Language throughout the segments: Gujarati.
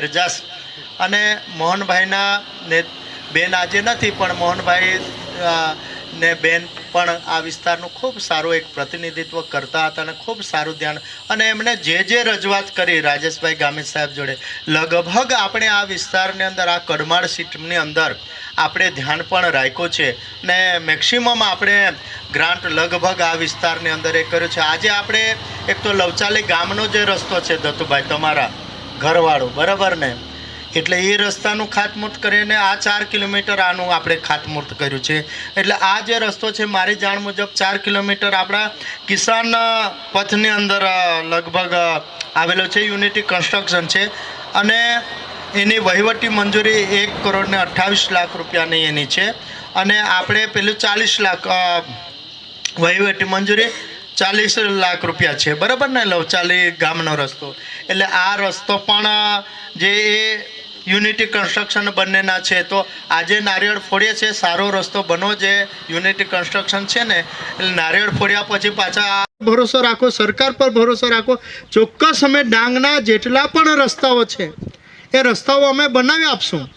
એરજાસ અને મોહનભાઈના ને બેન આજે નથી, પણ મોહનભાઈ ને બેન પણ આ વિસ્તારનું ખૂબ સારું એક પ્રતિનિધિત્વ કરતા હતા અને ખૂબ સારું ધ્યાન. અને એમણે જે જે રજૂઆત કરી રાજેશભાઈ ગામિત સાહેબ જોડે, લગભગ આપણે આ વિસ્તારની અંદર, આ કડમાળ સીટની અંદર આપણે ધ્યાન પણ રાખ્યું છે. ને મેક્સિમમ આપણે ગ્રાન્ટ લગભગ આ વિસ્તારની અંદર એ કર્યું છે. આજે આપણે એક તો લવચાલી ગામનો જે રસ્તો છે દત્તુભાઈ, તમારા. ઘરવાળું, બરાબર ને? એટલે એ રસ્તાનું ખાતમુહૂર્ત કરીને આ ચાર કિલોમીટર આનું આપણે ખાતમુહૂર્ત કર્યું છે. એટલે આ જે રસ્તો છે, મારી જાણ મુજબ ચાર કિલોમીટર આપણા કિસાન પથની અંદર લગભગ આવેલો છે, યુનિટી કન્સ્ટ્રક્શન છે. અને એની વહીવટી મંજૂરી એક કરોડ ને અઠ્ઠાવીસ લાખ રૂપિયાની એની છે. અને આપણે પેલું ચાલીસ લાખ વહીવટી મંજૂરી ચાલીસ લાખ રૂપિયા છે. બરાબર ને લવચાલી ગામનો રસ્તો. એટલે આ રસ્તો પણ, જે એ યુનિટી કન્સ્ટ્રક્શન બંનેના છે, તો આજે નારિયેળ ફોડીએ છે સારો રસ્તો બનો જે યુનિટી કન્સ્ટ્રક્શન છે ને, એટલે નારિયેળ ફોડ્યા પછી પાછા ભરોસો રાખો, સરકાર પર ભરોસો રાખો. ચોક્કસ અમે ડાંગના જેટલા પણ રસ્તાઓ છે, એ રસ્તાઓ અમે બનાવી આપશું.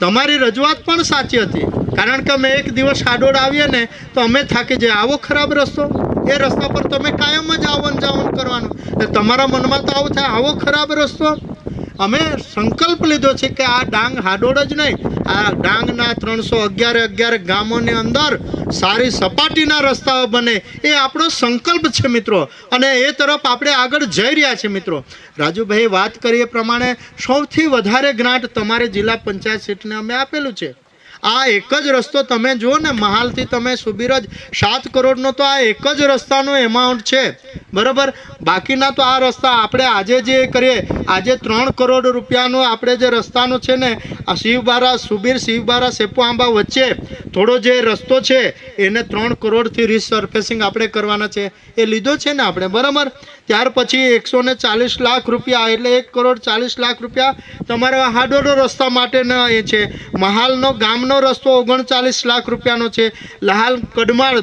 તમારી રજૂઆત પણ સાચી હતી. કારણ કે અમે એક દિવસ આડોડ આવીએ ને, તો અમે થાકી જઈએ. આવો ખરાબ રસ્તો. એ રસ્તા પર તમે કાયમ જ આવન જાવન કરવાનું. એટલે તમારા મનમાં તો આવું થાય, આવો ખરાબ રસ્તો. અમે સંકલ્પ લીધો છે કે આ ડાંગ હાડોડ જ નહીં, આ ડાંગના ત્રણસો અગિયાર અગિયાર ગામોની અંદર સારી સપાટીના રસ્તાઓ બને. એ આપણો સંકલ્પ છે મિત્રો. અને એ તરફ આપણે આગળ જઈ રહ્યા છીએ મિત્રો. રાજુભાઈ, વાત કરીએ પ્રમાણે સૌથી વધારે ગ્રાન્ટ તમારે જિલ્લા પંચાયત સીટને અમે આપેલું છે. આ એક જ રસ્તો તમે જુઓ ને, મહાલથી તમે સુબીરજ સાત કરોડનો તો આ એક જ રસ્તાનો એમાઉન્ટ છે. બરાબર? બાકીના તો આ રસ્તા આપણે આજે જે કરીએ, આજે ત્રણ કરોડ રૂપિયાનો આપણે જે રસ્તાનો છે ને, આ શિવબારા, સુબીર, શિવબારા સેપુ આંબા વચ્ચે થોડો જે રસ્તો છે એને ત્રણ કરોડથી રિસર્ફેસિંગ આપણે કરવાના છે. એ લીધો છે ને આપણે, બરાબર? ત્યાર પછી એકસો ચાલીસ લાખ રૂપિયા, એટલે એક કરોડ ચાલીસ લાખ રૂપિયા તમારા હાડોડો રસ્તા માટેના એ છે. મહાલનો, ગામનો રસ્તો ઓગણચાલીસ લાખ રૂપિયાનો છે. લહાલ કડમાળ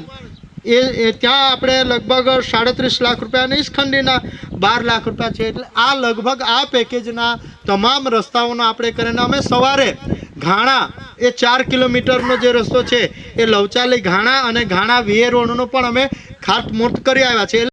એ ત્યાં આપણે લગભગ સાડત્રીસ લાખ રૂપિયા અને ઈસખંડીના બાર લાખ રૂપિયા છે. એટલે આ લગભગ આ પેકેજના તમામ રસ્તાઓનો આપણે કરીને અમે સવારે ઘાણા એ ચાર કિલોમીટરનો જે રસ્તો છે એ લવચાલી ઘાણા અને ઘાણા વિયર રોડનો પણ અમે ખાતમુહૂર્ત કરી આવ્યા છે